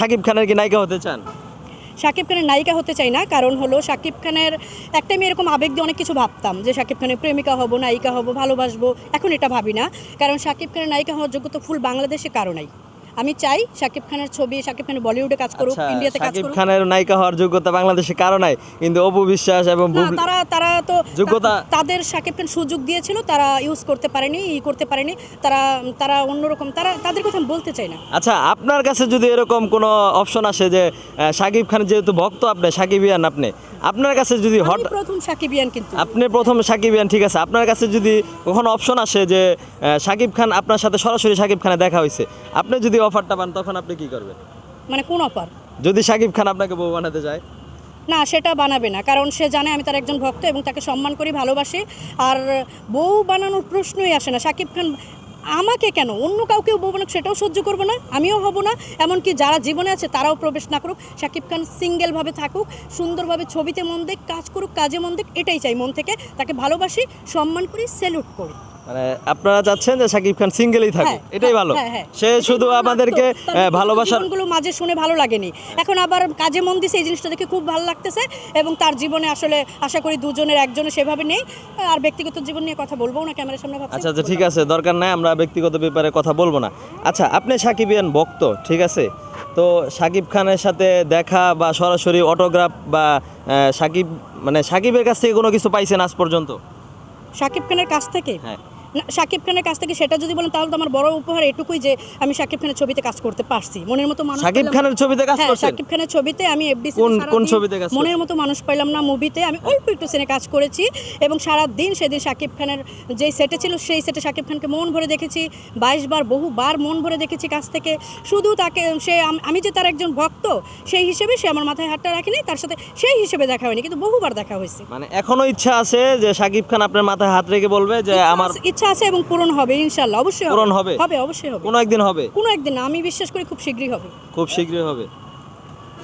শাকিব খানের কি নায়িকা হতে চান? শাকিব খানের নায়িকা হতে চাই না, কারণ হলো শাকিব খানের একটা আমি এরকম আবেগ দিয়ে অনেক কিছু ভাবতাম যে শাকিব খানের প্রেমিকা হব, নায়িকা হব, ভালোবাসবো, এখন এটা ভাবি না। কারণ শাকিব খানের নায়িকা হওয়ার যোগ্যতা ফুল বাংলাদেশে কারণেই আমি চাই শাকিব খানের ছবি শাকিব খানের বলিউডে কাজ করুক আচ্ছা, ইন্ডিয়াতে কাজ শাকিব করুক। খানের নায়িকা হওয়ার যোগ্যতা বাংলাদেশে কারও নাই কিন্তু অপু বিশ্বাস এবং তারা তারা তো যোগ্যতা- তাদের শাকিব খান সুযোগ দিয়েছিল তারা ইউজ করতে পারেনি ই করতে পারেনি তারা তারা অন্যরকম তারা তাদের কথা বলতে চাই না। আচ্ছা আপনার কাছে যদি এরকম কোনো অপশন আসে যে শাকিব খান যেহেতু ভক্ত আপনি সাকিবিয়ান আপনি আপনার কাছে যদি হট প্রথম সাকিবিয়ান কিন্তু। আপনি প্রথম সাকিবিয়ান ঠিক আছে আপনার কাছে যদি কখনো অপশন আসে যে শাকিব খান আপনার সাথে সরাসরি শাকিব খানে দেখা হয়েছে আপনি যদি অফারটা পান তখন আপনি কি করবেন? মানে কোন অফার? যদি শাকিব খান আপনাকে বউ বানাতে যায় না সেটা বানাবে না কারণ সে জানে আমি তার একজন ভক্ত এবং তাকে সম্মান করি ভালোবাসি। আর বউ বানানোর প্রশ্নই আসে না শাকিব খান আমাকে কেন? অন্য কাউকেও বউ বানাক সেটাও সহ্য করব না আমিও হব না। এমনকি যারা জীবনে আছে তারাও প্রবেশ না করুক শাকিব খান সিঙ্গেলভাবে থাকুক সুন্দরভাবে ছবিতে মন দেখ কাজ করুক কাজে মন দেখ এটাই চাই মন থেকে। তাকে ভালোবাসি সম্মান করি স্যালুট করি। মানে আপনারা চাচ্ছেন যে সাকিব খান সিঙ্গেলই থাকুক হ্যাঁ, এটাই হ্যাঁ, ভালো। হ্যাঁ। সে শুধু আমাদেরকে ভালোবাসার জীবনগুলো মাঝে শুনে ভালো লাগেনি। এখন আবার কাজে মন দিছে এই জিনিসটা দেখে খুব ভালো লাগতেছে এবং তার জীবনে আসলে আশা করি দুজনের একজনের সেভাবে নেই। আর ব্যক্তিগত জীবন নিয়ে কথা বলব না ক্যামেরার সামনে আচ্ছা আচ্ছা ঠিক আছে দরকার নাই আমরা ব্যক্তিগত ব্যাপারে কথা বলব না। আচ্ছা আপনি সাকিবিয়ান ভক্ত ঠিক আছে? তো সাকিব খানের সাথে দেখা বা সরাসরি অটোগ্রাফ বা সাকিব মানে সাকিবের কাছ থেকে কোনো কিছু পাইছেন আজ পর্যন্ত? সাকিব খানের কাছ থেকে? হ্যাঁ। শাকিব খানের কাছ থেকে সেটা যদি বলেন তাহলে তো আমার বড় উপহার এটুকুই যে আমি শাকিব খানের ছবিতে কাজ করতে পারছি। মনের মতো মানুষ সাকিব খানের ছবিতে কাজ হ্যাঁ করছেন? শাকিব খানের ছবিতে আমি এফডিসি কোন- কোন ছবিতে কাজ মনের মতো মানুষ পাইলাম না মুভিতে। আমি অল্প একটু সিনে কাজ করেছি এবং সারা দিন সেদিন শাকিব খানের যেই সেটে ছিল সেই সেটে শাকিব খানকে মন ভরে দেখেছি। বাইশ বার বহুবার মন ভরে দেখেছি কাছ থেকে। শুধু তাকে সে আমি যে তার একজন ভক্ত সেই হিসেবে সে আমার মাথায় হাতটা রাখেনি তার সাথে সেই হিসেবে দেখা হয়নি কিন্তু বহুবার দেখা হয়েছে। মানে এখনও ইচ্ছা আছে যে সাকিব খান আপনার মাথায় হাত রেখে বলবে যে আমার ইচ্ছা আছে- এবং পূরণ হবে ইনশাল্লাহ অবশ্যই পূরণ হবে? হবে অবশ্যই হবে। কোনো একদিন হবে? কোনো একদিন না আমি বিশ্বাস করি খুব শীঘ্রই হবে। খুব শীঘ্রই হবে।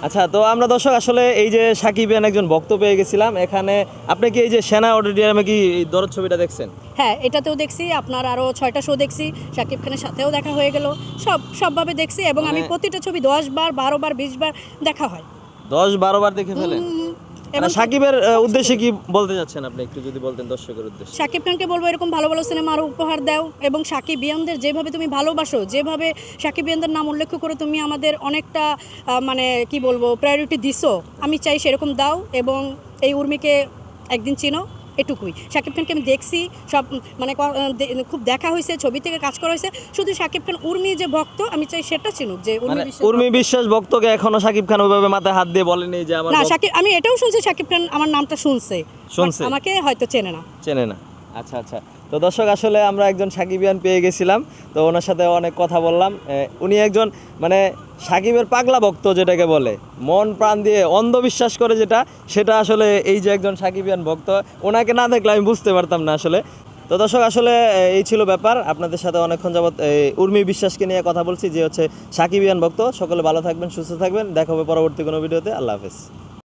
আচ্ছা তো আমরা দর্শক আসলে এই যে সাকিবিয়ান একজন ভক্ত পেয়ে গেছিলাম এখানে আপনি কি এই যে সেনা অডিটোরিয়ামে কি এই দরদ ছবিটা দেখছেন? হ্যাঁ এটাতেও দেখছি আপনার আরও ছয়টা শো দেখছি সাকিব খানের সাথেও দেখা হয়ে গেল। সব সবভাবে দেখছি এবং আমি মানে- প্রতিটা ছবি দশ বার বারো বার বিশ বার দেখা হয়। দশ বারো বার দেখে ফেলেন? সাকিবের উদ্দেশ্যে কি বলতে যাচ্ছেন আপনি? একটু যদি বলতেন দর্শকের উদ্দেশ্যে। শাকিব খানকে বলব এরকম ভালো ভালো সিনেমা আরও উপহার দাও এবং শাকিব ইয়ানদের যেভাবে তুমি ভালোবাসো যেভাবে সাকিব ইয়ানদের নাম উল্লেখ করে তুমি আমাদের অনেকটা মানে কি বলব প্রায়োরিটি দিছো আমি চাই সেরকম দাও এবং এই উর্মিকে একদিন চিনো। এটুকুই। শাকিব খানকে আমি দেখছি সব মানে খুব দেখা হয়েছে ছবি থেকে কাজ করা হয়েছে। শুধু শাকিব খান উর্মি যে ভক্ত আমি চাই সেটা চিনুক যে উর্মি মানে বিশ্বাস ভক্তকে এখনও শাকিব খান ওইভাবে মাথায় হাত দিয়ে বলেনি যে আমার না শাকিব আমি এটাও শুনছি শাকিব খান আমার নামটা শুনছে। শুনছে? আমাকে হয়তো চেনে না। চেনে না। আচ্ছা আচ্ছা। তো দর্শক, আসলে আমরা একজন সাকিবিয়ান পেয়ে গেছিলাম। তো ওনার সাথে অনেক কথা বললাম। উনি একজন মানে সাকিবের পাগলা ভক্ত যেটাকে বলে। মন প্রাণ দিয়ে অন্ধবিশ্বাস করে যেটা, সেটা আসলে এই যে একজন সাকিবিয়ান ভক্ত, ওনাকে না দেখলে আমি বুঝতে পারতাম না আসলে। তো দর্শক, আসলে এই ছিল ব্যাপার। আপনাদের সাথে অনেকক্ষণ যাবৎ উর্মি বিশ্বাসকে নিয়ে কথা বলছি, যে হচ্ছে সাকিবিয়ান ভক্ত। সকলে ভালো থাকবেন, সুস্থ থাকবেন। দেখা হবে পরবর্তী কোনো ভিডিওতে। আল্লাহ হাফেজ।